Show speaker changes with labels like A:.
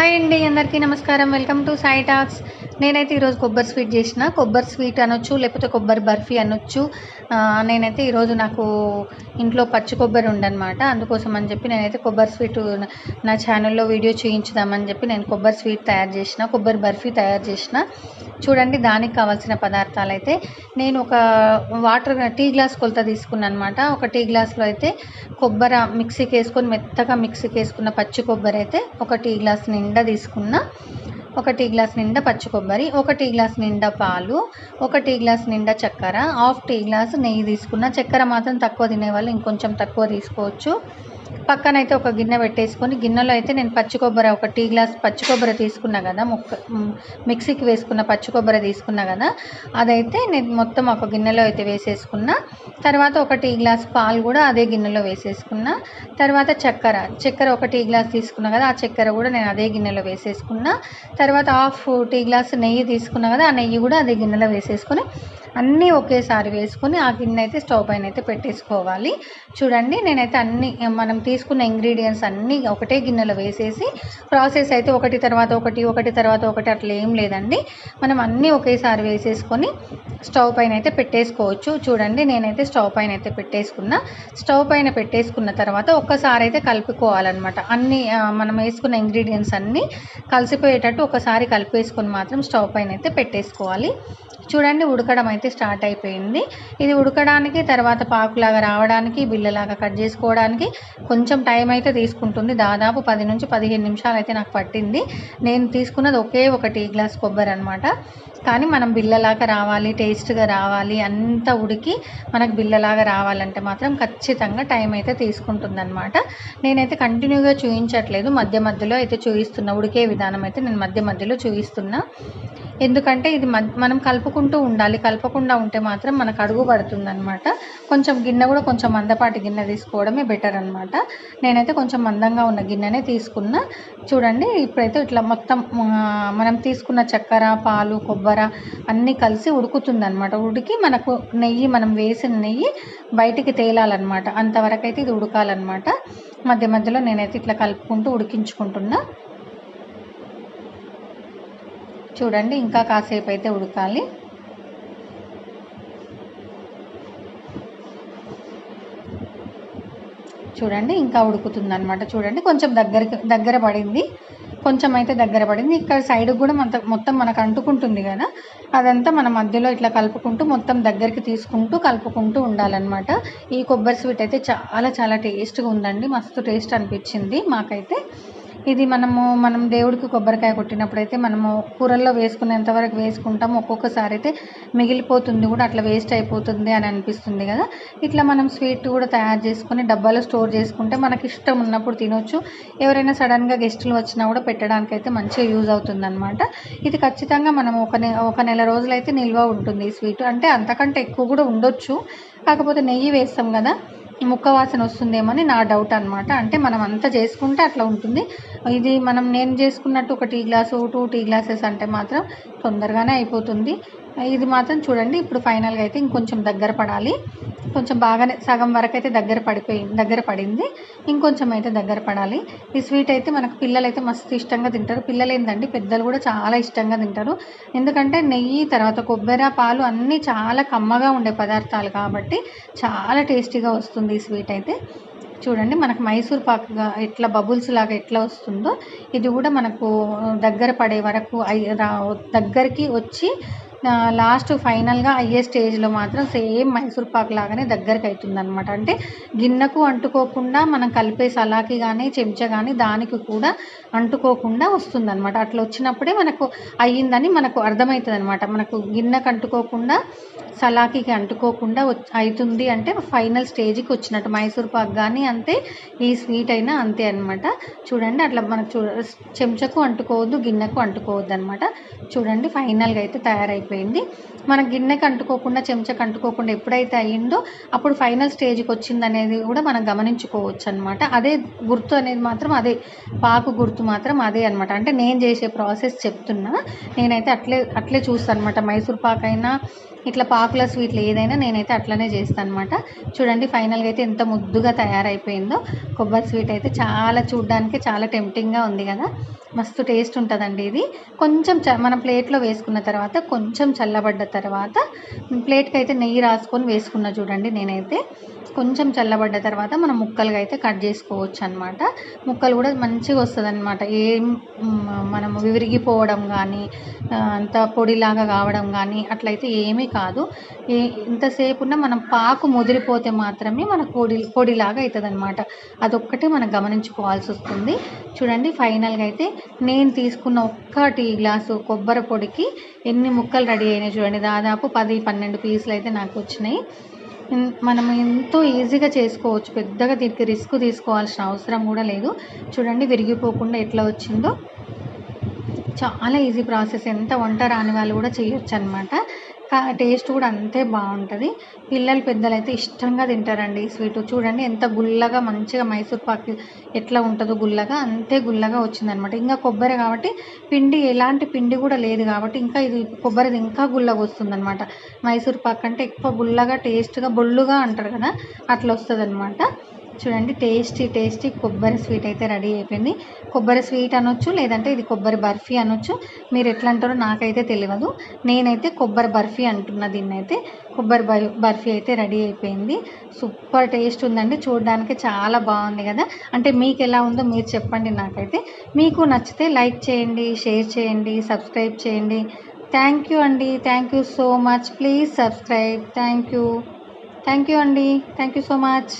A: Hi అండి అందరికీ నమస్కారం. Welcome to Sai talks. నేనైతే ఈరోజు కొబ్బరి స్వీట్ చేసిన. కొబ్బరి స్వీట్ అనొచ్చు లేకపోతే కొబ్బరి బర్ఫీ అనొచ్చు. నేనైతే ఈరోజు నాకు ఇంట్లో పచ్చి కొబ్బరి ఉండనమాట. అందుకోసం అని చెప్పి నేనైతే కొబ్బరి స్వీట్ నా ఛానల్లో వీడియో చూయించుదామని చెప్పి నేను కొబ్బరి స్వీట్ తయారు చేసిన కొబ్బరి బర్ఫీ తయారు చేసిన. చూడండి దానికి కావాల్సిన పదార్థాలు అయితే నేను ఒక వాటర్ టీ గ్లాస్ కొలత తీసుకున్నాను అనమాట ఒక టీ గ్లాస్లో అయితే కొబ్బరి మిక్సీకి వేసుకొని మెత్తగా మిక్సీకి వేసుకున్న పచ్చి కొబ్బరి అయితే ఒక టీ గ్లాస్ నిండా తీసుకున్న ఒక టీ గ్లాస్ నిండా పచ్చి కొబ్బరి ఒక టీ గ్లాస్ నిండా పాలు ఒక టీ గ్లాస్ నిండా చక్కెర హాఫ్ టీ గ్లాస్ నెయ్యి తీసుకున్న. చక్కెర మాత్రం తక్కువ తినేవాళ్ళు ఇంకొంచెం తక్కువ తీసుకోవచ్చు. పక్కన అయితే ఒక గిన్నె పెట్టేసుకొని గిన్నెలో అయితే నేను పచ్చి కొబ్బరి ఒక టీ గ్లాస్ పచ్చి కొబ్బరి తీసుకున్నా కదా ముక్క మిక్సీకి వేసుకున్న పచ్చి కొబ్బరి తీసుకున్నా కదా అదైతే నేను మొత్తం ఒక గిన్నెలో అయితే వేసేసుకున్నా. తర్వాత ఒక టీ గ్లాస్ పాలు కూడా అదే గిన్నెలో వేసేసుకున్నా. తర్వాత చక్కెర చక్కెర ఒక టీ గ్లాస్ తీసుకున్నా కదా ఆ చక్కెర కూడా నేను అదే గిన్నెలో వేసేసుకున్నా. తర్వాత హాఫ్ టీ గ్లాస్ నెయ్యి తీసుకున్నా కదా ఆ నెయ్యి కూడా అదే గిన్నెలో వేసేసుకొని అన్నీ ఒకేసారి వేసుకొని ఆ గిన్నె అయితే స్టవ్ పైన అయితే పెట్టేసుకోవాలి. చూడండి నేనైతే అన్ని మనం తీసుకున్న ఇంగ్రీడియంట్స్ అన్నీ ఒకటే గిన్నెలో వేసేసి ప్రాసెస్ అయితే ఒకటి తర్వాత ఒకటి ఒకటి తర్వాత ఒకటి అట్లా ఏం లేదండి. మనం అన్నీ ఒకేసారి వేసేసుకొని స్టవ్ పైన అయితే పెట్టేసుకోవచ్చు. చూడండి నేనైతే స్టవ్ పైన అయితే పెట్టేసుకున్నా. స్టవ్ పైన పెట్టేసుకున్న తర్వాత ఒక్కసారి అయితే కలుపుకోవాలన్నమాట. అన్ని మనం వేసుకున్న ఇంగ్రీడియంట్స్ అన్నీ కలిసిపోయేటట్టు ఒకసారి కలిపేసుకొని మాత్రం స్టవ్ పైన అయితే పెట్టేసుకోవాలి. చూడండి ఉడకడం అయితే స్టార్ట్ అయిపోయింది. ఇది ఉడకడానికి తర్వాత పాకులాగా రావడానికి బిల్లలాగా కట్ చేసుకోవడానికి కొంచెం టైం అయితే తీసుకుంటుంది. దాదాపు పది నుంచి పదిహేను నిమిషాలు అయితే నాకు పట్టింది. నేను తీసుకున్నది ఒకే ఒక టీ గ్లాస్ కొబ్బరి అనమాట కానీ మనం బిల్లలాగా రావాలి టేస్ట్గా రావాలి అంత ఉడికి మనకు బిల్లలాగా రావాలంటే మాత్రం ఖచ్చితంగా టైం అయితే తీసుకుంటుందన్నమాట. నేనైతే కంటిన్యూగా చూపించట్లేదు మధ్య మధ్యలో అయితే చూపిస్తున్నా ఉడికే విధానం అయితే నేను మధ్య మధ్యలో చూపిస్తున్నా ఎందుకంటే ఇది మనం కలుపుకుంటూ ఉండాలి. కలపకుండా ఉంటే మాత్రం మనకు అడుగు పడుతుందనమాట కొంచెం గిన్నె కూడా కొంచెం మందపాటి గిన్నె తీసుకోవడమే బెటర్ అనమాట నేనైతే కొంచెం మందంగా ఉన్న గిన్నెనే తీసుకున్నా. చూడండి ఇప్పుడైతే ఇట్లా మొత్తం మనం తీసుకున్న చక్కెర పాలు కొబ్బరి అన్నీ కలిసి ఉడుకుతుందనమాట ఉడికి మనకు నెయ్యి మనం వేసిన నెయ్యి బయటికి తేలాలన్నమాట. అంతవరకు అయితే ఇది ఉడకాలన్నమాట. మధ్య మధ్యలో నేనైతే ఇట్లా కలుపుకుంటూ ఉడికించుకుంటున్నా. చూడండి ఇంకా కాసేపు అయితే ఉడకాలి. చూడండి ఇంకా ఉడుకుతుంది అనమాట చూడండి కొంచెం దగ్గరికి దగ్గర పడింది. కొంచెం అయితే దగ్గర పడింది. ఇక్కడ సైడ్ కూడా మొత్తం మొత్తం మనకు అంటుకుంటుంది కదా. అదంతా మన మధ్యలో ఇట్లా కలుపుకుంటూ మొత్తం దగ్గరికి తీసుకుంటూ కలుపుకుంటూ ఉండాలన్నమాట. ఈ కొబ్బరి స్వీట్ అయితే చాలా చాలా టేస్ట్గా ఉందండి. మస్తు టేస్ట్ అనిపించింది మాకైతే. ఇది మనము మనం దేవుడికి కొబ్బరికాయ కొట్టినప్పుడు అయితే మనము కూరల్లో వేసుకునేంత వరకు వేసుకుంటాము. ఒక్కొక్కసారి అయితే మిగిలిపోతుంది కూడా అట్లా వేస్ట్ అయిపోతుంది అని అనిపిస్తుంది కదా. ఇట్లా మనం స్వీట్ కూడా తయారు చేసుకొని డబ్బాలో స్టోర్ చేసుకుంటే మనకి ఇష్టం ఉన్నప్పుడు తినొచ్చు. ఎవరైనా సడన్గా గెస్టులు వచ్చినా కూడా పెట్టడానికి అయితే మంచిగా యూజ్ అవుతుంది అనమాట ఇది ఖచ్చితంగా మనం ఒక నె ఒక నెల రోజులైతే నిల్వ ఉంటుంది ఈ స్వీట్. అంటే అంతకంటే ఎక్కువ కూడా ఉండొచ్చు. కాకపోతే నెయ్యి వేస్తాం కదా. ముక్క వాసన వస్తుందేమని నా డౌట్ అనమాట అంటే మనం అంతా చేసుకుంటే అట్లా ఉంటుంది. ఇది మనం నేను చేసుకున్నట్టు ఒక tea glass two tea glasses అంటే మాత్రం తొందరగానే అయిపోతుంది. ఇది మాత్రం చూడండి. ఇప్పుడు ఫైనల్గా అయితే ఇంకొంచెం దగ్గర పడాలి. కొంచెం బాగానే సగం వరకు అయితే దగ్గర పడిపోయింది దగ్గర పడింది. ఇంకొంచెం అయితే దగ్గర పడాలి. ఈ స్వీట్ అయితే మనకు పిల్లలు అయితే మస్తు ఇష్టంగా తింటారు. పిల్లలు ఏంటండి పెద్దలు కూడా చాలా ఇష్టంగా తింటారు. ఎందుకంటే నెయ్యి తర్వాత కొబ్బరి పాలు అన్నీ చాలా కమ్మగా ఉండే పదార్థాలు కాబట్టి చాలా టేస్టీగా వస్తుంది ఈ స్వీట్ అయితే. చూడండి మనకు మైసూర్ పాకుగా ఎట్లా బబుల్స్ లాగా ఎట్లా వస్తుందో ఇది కూడా మనకు దగ్గర పడే వరకు రా దగ్గరికి వచ్చి లాస్ట్ ఫైనల్గా అయ్యే స్టేజ్లో మాత్రం సేమ్ మైసూర్ పాక్ లాగానే దగ్గరికి అవుతుంది అనమాట అంటే గిన్నెకు అంటుకోకుండా మనం కలిపే సలాకి కానీ చెంచా కానీ దానికి కూడా అంటుకోకుండా వస్తుంది అనమాట అట్లా వచ్చినప్పుడే మనకు అయ్యిందని మనకు అర్థమవుతుంది అనమాట మనకు గిన్నెకు అంటుకోకుండా సలాకికి అంటుకోకుండా అవుతుంది అంటే ఫైనల్ స్టేజ్కి వచ్చినట్టు. మైసూర్ పాక్ కానీ అంతే ఈ స్వీట్ అయినా అంతే అనమాట చూడండి అట్లా మనకు చూ చెంచకు అంటుకోవద్దు గిన్నెకు అంటుకోవద్దు అనమాట చూడండి ఫైనల్గా అయితే తయారైపోయింది. మన గిన్నెకి అంటుకోకుండా చెంచకు అంటుకోకుండా ఎప్పుడైతే అయ్యిందో అప్పుడు ఫైనల్ స్టేజ్కి వచ్చింది అనేది కూడా మనం గమనించుకోవచ్చు అనమాట అదే గుర్తు అనేది మాత్రం అదే పాకు గుర్తు మాత్రం అదే అనమాట అంటే నేను చేసే ప్రాసెస్ చెప్తున్నా. నేనైతే అట్లే అట్లే చూస్తాను అనమాట మైసూర్ పాక్ అయినా ఇట్లా పాకుల స్వీట్లు ఏదైనా నేనైతే అట్లనే చేస్తాను అనమాట చూడండి ఫైనల్గా అయితే ఎంత ముద్దుగా తయారైపోయిందో. కొబ్బరి స్వీట్ అయితే చాలా చూడడానికి చాలా టెంప్టింగ్గా ఉంది కదా. మస్తు టేస్ట్ ఉంటుందండి ఇది. కొంచెం చ మన ప్లేట్లో వేసుకున్న తర్వాత కొంచెం చల్లబడ్డ తర్వాత ప్లేట్కి అయితే నెయ్యి రాసుకొని వేసుకున్న చూడండి నేనైతే. కొంచెం చల్లబడ్డ తర్వాత మనం ముక్కలుగా అయితే కట్ చేసుకోవచ్చు అనమాట ముక్కలు కూడా మంచిగా వస్తుంది అనమాట ఏం మనము మనం విరిగిపోవడం కానీ అంత పొడిలాగా కావడం కానీ అట్లయితే ఏమీ కాదు. ఏ ఎంతసేపు మనం పాకు ముదిరిపోతే మాత్రమే మన పొడి పొడిలాగా అవుతుంది అనమాట అదొక్కటే మనం గమనించుకోవాల్సి వస్తుంది. చూడండి ఫైనల్గా అయితే నేను తీసుకున్న ఒక్క టీ గ్లాసు కొబ్బరి పొడికి ఎన్ని ముక్కలు రెడీ అయినాయి చూడండి. దాదాపు పది పన్నెండు పీసులు అయితే నాకు వచ్చినాయి మనం ఎంతో ఈజీగా చేసుకోవచ్చు. పెద్దగా దీనికి రిస్క్ తీసుకోవాల్సిన అవసరం కూడా లేదు. చూడండి విరిగిపోకుండా ఎట్లా వచ్చిందో. చాలా ఈజీ ప్రాసెస్. ఎంత వంట రాని వాళ్ళు కూడా చేయొచ్చు అనమాట టేస్ట్ కూడా అంతే బాగుంటుంది. పిల్లలు పెద్దలు అయితే ఇష్టంగా తింటారండి. ఈ స్వీట్ చూడండి ఎంత గుల్లగా మంచిగా మైసూర్ పాక్ ఎట్లా ఉంటుందో గుల్లగా అంతే గుల్లగా వచ్చిందనమాట. ఇంకా కొబ్బరి కాబట్టి పిండి ఎలాంటి పిండి కూడా లేదు కాబట్టి ఇంకా ఇది కొబ్బరిది ఇంకా గుల్లగా వస్తుందన్నమాట మైసూర్ పాక్ అంటే ఎక్కువ గుల్లగా టేస్ట్గా బొల్లుగా అంటారు కదా అట్లా వస్తుంది చూడండి టేస్టీ టేస్టీ కొబ్బరి స్వీట్ అయితే రెడీ అయిపోయింది. కొబ్బరి స్వీట్ అనొచ్చు లేదంటే ఇది కొబ్బరి బర్ఫీ అనొచ్చు. మీరు ఎట్లా అంటారో నాకైతే తెలియదు నేనైతే కొబ్బరి బర్ఫీ అంటున్నా దీన్ని అయితే కొబ్బరి బర్ఫీ అయితే రెడీ అయిపోయింది. సూపర్ టేస్ట్ ఉందండి. చూడడానికి చాలా బాగుంది కదా. అంటే మీకు ఎలా ఉందో మీరు చెప్పండి నాకైతే. మీకు నచ్చితే లైక్ చేయండి షేర్ చేయండి సబ్స్క్రైబ్ చేయండి. థ్యాంక్ యూ అండి. Thank you so much. Please subscribe. Thank you. Thank you అండి. Thank you so much.